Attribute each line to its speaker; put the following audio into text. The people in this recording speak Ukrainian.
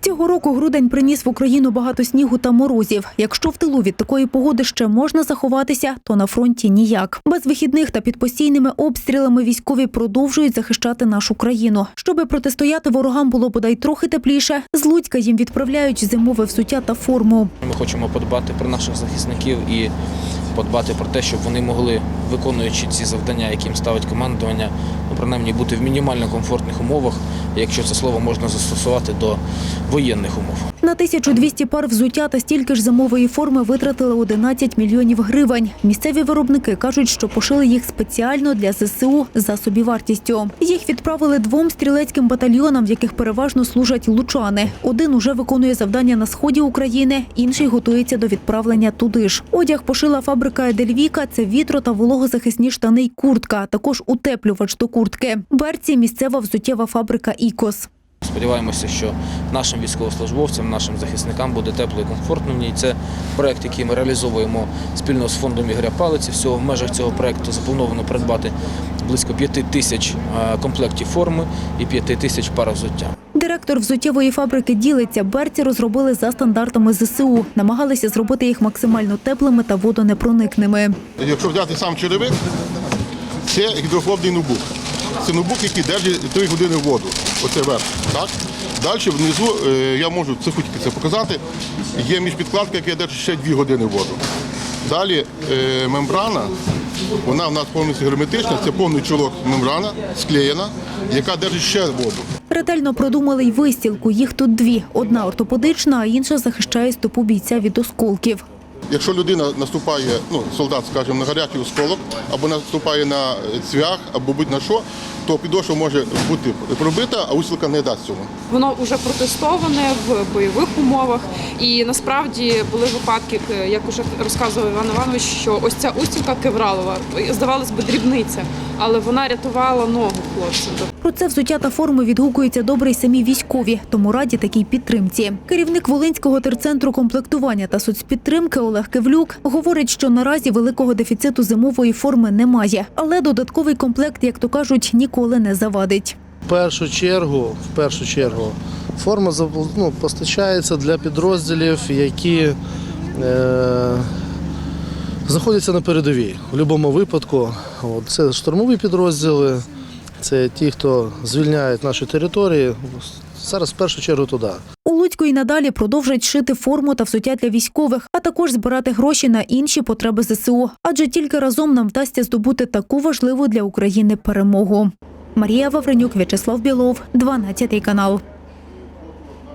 Speaker 1: Цього року грудень приніс в Україну багато снігу та морозів. Якщо в тилу від такої погоди ще можна заховатися, то на фронті ніяк. Без вихідних та під постійними обстрілами військові продовжують захищати нашу країну. Щоби протистояти ворогам було бодай трохи тепліше, з Луцька їм відправляють зимове взуття та форму.
Speaker 2: Ми хочемо подбати про наших захисників і подбати про те, щоб вони могли, виконуючи ці завдання, які їм ставить командування, ну, принаймні бути в мінімально комфортних умовах, якщо це слово можна застосувати до воєнних умов.
Speaker 1: На 1200 пар взуття та стільки ж зимової форми витратили 11 мільйонів гривень. Місцеві виробники кажуть, що пошили їх спеціально для ЗСУ за собівартістю. Їх відправили двом стрілецьким батальйонам, в яких переважно служать лучани. Один уже виконує завдання на сході України, інший готується до відправлення туди ж. Одяг пошила фабрика Едельвіка. Це вітро та вологозахисні штани й куртка, також утеплювач до куртки. Берці місцева взуттєва фабрика Ікос.
Speaker 2: Сподіваємося, що нашим військовослужбовцям, нашим захисникам буде тепло і комфортно ній. Це проект, який ми реалізовуємо спільно з фондом Ігоря Палиці. Всього в межах цього проекту заплановано придбати близько 5 тисяч е, комплектів форми і 5 тисяч пар взуття.
Speaker 1: Директор взуттєвої фабрики ділиться. Берці розробили за стандартами ЗСУ. Намагалися зробити їх максимально теплими та водонепроникними.
Speaker 3: Якщо взяти сам черевик, це гідрофобний ноутбук. Це ноутбук, який держить 3 години воду. Оце верх. Так? Далі внизу е, я можу цифрики це показати. Є міжпідкладка, яка держить ще 2 години воду. Далі е, мембрана, вона в нас повністю герметична, це повний чолок мембрана, склеєна, яка держить ще воду.
Speaker 1: Ретельно продумали й вистілку. Їх тут дві: одна ортопедична, а інша захищає стопу бійця від осколків.
Speaker 3: Якщо людина наступає, ну солдат, скажімо, на гарячий осколок, або наступає на цвях, або будь-на що, то підошва може бути пробита, а устілка не дасть цього.
Speaker 4: Воно вже протестоване в бойових умовах, і насправді були випадки, як уже розказував Іван Іванович, що ось ця устілка кевралова, здавалось би, дрібниця, але вона рятувала ногу хлопцям.
Speaker 1: Про це взуття та форми відгукуються добре й самі військові, тому раді такій підтримці. Керівник Волинського терцентру комплектування та соцпідтримки Олег Кивлюк говорить, що наразі великого дефіциту зимової форми немає, але додатковий комплект, як то кажуть, ніколи не завадить.
Speaker 5: В першу чергу, в першу чергу, форма ну, постачається для підрозділів, які е, знаходяться на передовій. В будь-якому випадку от, це штурмові підрозділи, це ті, хто звільняють наші території. Зараз в першу чергу туди.
Speaker 1: У Луцьку і надалі продовжать шити форму та взуття для військових, а також збирати гроші на інші потреби ЗСУ. Адже тільки разом нам вдасться здобути таку важливу для України перемогу. Марія Вавренюк, В'ячеслав Білов, 12 канал.